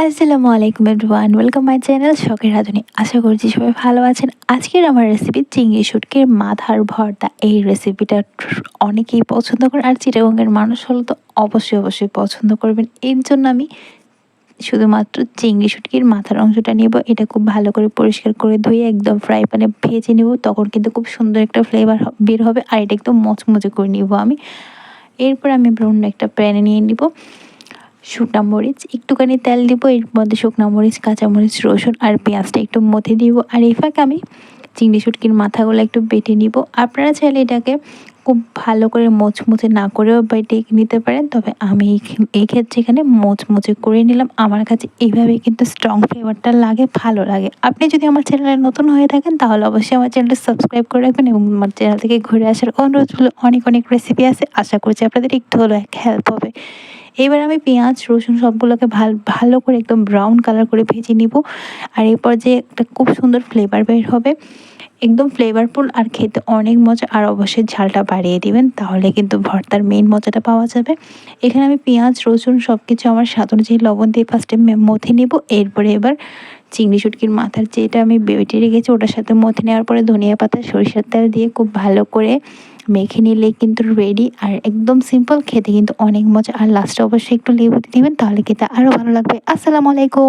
আসসালামু আলাইকুম everyone, welcome my channel শখের রাঁধুনি আশা করছি সবাই ভালো আছেন। আজকের আমার রেসিপি চিংড়ি শুটকির মাথার ভর্তা। এই রেসিপিটা অনেকেই পছন্দ করে আর চিটাগঙ্গের মানুষ হলো তো অবশ্যই অবশ্যই পছন্দ করবেন। এর জন্য আমি শুধুমাত্র চিংড়ি শুটকির মাথার অংশটা নেব। এটা খুব ভালো করে পরিষ্কার করে ধুয়ে একদম ফ্রাই প্যানে ভেজে নেব। তখন কিন্তু খুব সুন্দর একটা ফ্লেভার বের হবে। আর এটা একদম মচমচে করে নিব আমি। এরপর আমি অন্য একটা প্যানে নিয়ে নিব। শুকনা মরিচ, একটুখানি তেল দিব, এর মধ্যে শুকনা মরিচ কাঁচামরিচ রসুন আর পেঁয়াজটা একটু মথে দিব। আর এই ফাঁকে আমি চিংড়ি শুটকির মাথাগুলো একটু বেটে নিব। আপনারা চাইলে এটাকে খুব ভালো করে মোচমুচে না করেও বেটে নিতে পারেন, তবে আমি এই ক্ষেত্রে এখানে মোচমুচে করে নিলাম। আমার কাছে এইভাবে কিন্তু স্ট্রং ফ্লেভারটা লাগে, ভালো লাগে। আপনি যদি আমার চ্যানেলে নতুন হয়ে থাকেন, তাহলে অবশ্যই আমার চ্যানেলটা সাবস্ক্রাইব করে রাখবেন এবং আমার চ্যানেল থেকে ঘুরে আসার অনুরোধগুলো অনেক অনেক রেসিপি আছে। আশা করছি আপনাদের একটু হলো এক হেল্প হবে। এবার আমি পেঁয়াজ, রসুন সবগুলোকে ভালো, ভালো করে একদম ব্রাউন কালার করে ভেজে নিব। আর এরপর যে একটা খুব সুন্দর ফ্লেভার বের হবে, একদম ফ্লেভারফুল আর খেতে অনেক মজা। আর অবশ্যই ঝালটা বাড়িয়ে দিবেন, তাহলে কিন্তু ভর্তার মেইন মজাটা পাওয়া যাবে। এখানে আমি পেঁয়াজ, রসুন সব কিছু আমার স্বাদ অনুযায়ী লবণ দিয়ে ফার্স্টে মথে নিব। এরপরে এবার চিংড়ি শুটকির মাথার যেটা আমি বেটে রেখেছি, ওটার সাথে মথে নেওয়ার পরে ধনিয়া পাতা, সরিষার তেল দিয়ে খুব ভালো করে মেখে নিলে কিন্তু রেডি আর একদম সিম্পল খেতে কিন্তু অনেক মজা। আর লাস্টে অবশ্যই একটু লেবু দিয়ে দেবেন, তাহলে খেতে আরও ভালো লাগবে। আসসালামু আলাইকুম।